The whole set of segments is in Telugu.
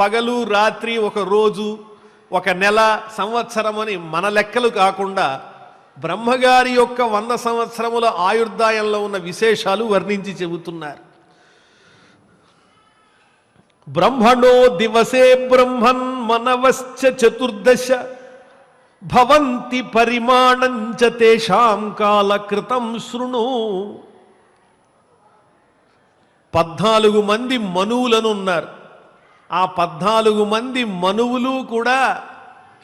పగలు రాత్రి ఒక రోజు ఒక నెల సంవత్సరం అని మన లెక్కలు కాకుండా బ్రహ్మగారి యొక్క వంద సంవత్సరముల ఆయుర్దాయంలో ఉన్న విశేషాలు వర్ణించి చెబుతున్నారు. బ్రహ్మణో దివసే బ్రహ్మన్ మనవశ్చ చతుర్దశ భవంతి పరిమాణంచ తేషాం కాలకృతం శృణు. పద్నాలుగు మంది మనువులను ఉన్నారు ఆ పద్నాలుగు మంది మనువులు కూడా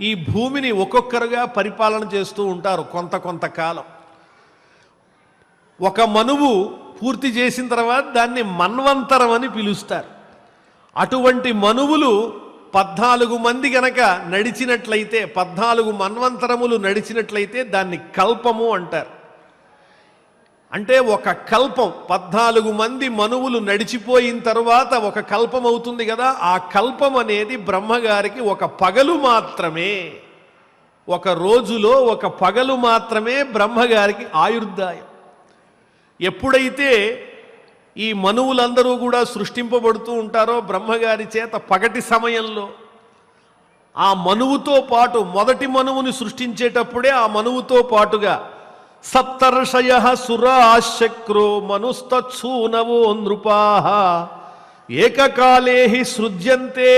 ఈ భూమిని ఒక్కొక్కరుగా పరిపాలన చేస్తూ ఉంటారు కొంత కొంతకాలం. ఒక మనువు పూర్తి చేసిన తర్వాత దాన్ని మన్వంతరం అని పిలుస్తారు. అటువంటి మనువులు పద్నాలుగు మంది గనక నడిచినట్లయితే పద్నాలుగు మన్వంతరములు నడిచినట్లయితే దాన్ని కల్పము అంటారు. అంటే ఒక కల్పం. పద్నాలుగు మంది మనువులు నడిచిపోయిన తర్వాత ఒక కల్పం అవుతుంది కదా. ఆ కల్పం అనేది బ్రహ్మగారికి ఒక పగలు మాత్రమే. ఒక రోజులో ఒక పగలు మాత్రమే బ్రహ్మగారికి ఆయుర్దాయం. ఎప్పుడైతే ఈ మనువులందరూ కూడా సృష్టింపబడుతూ ఉంటారో బ్రహ్మగారి చేత పగటి సమయంలో ఆ మనువుతో పాటు మొదటి మనువుని సృష్టించేటప్పుడే ఆ మనువుతో పాటుగా సప్తర్షయ సురాశక్రో మనుస్తూనవో నృపా ఏకకాలే సృజ్యంతే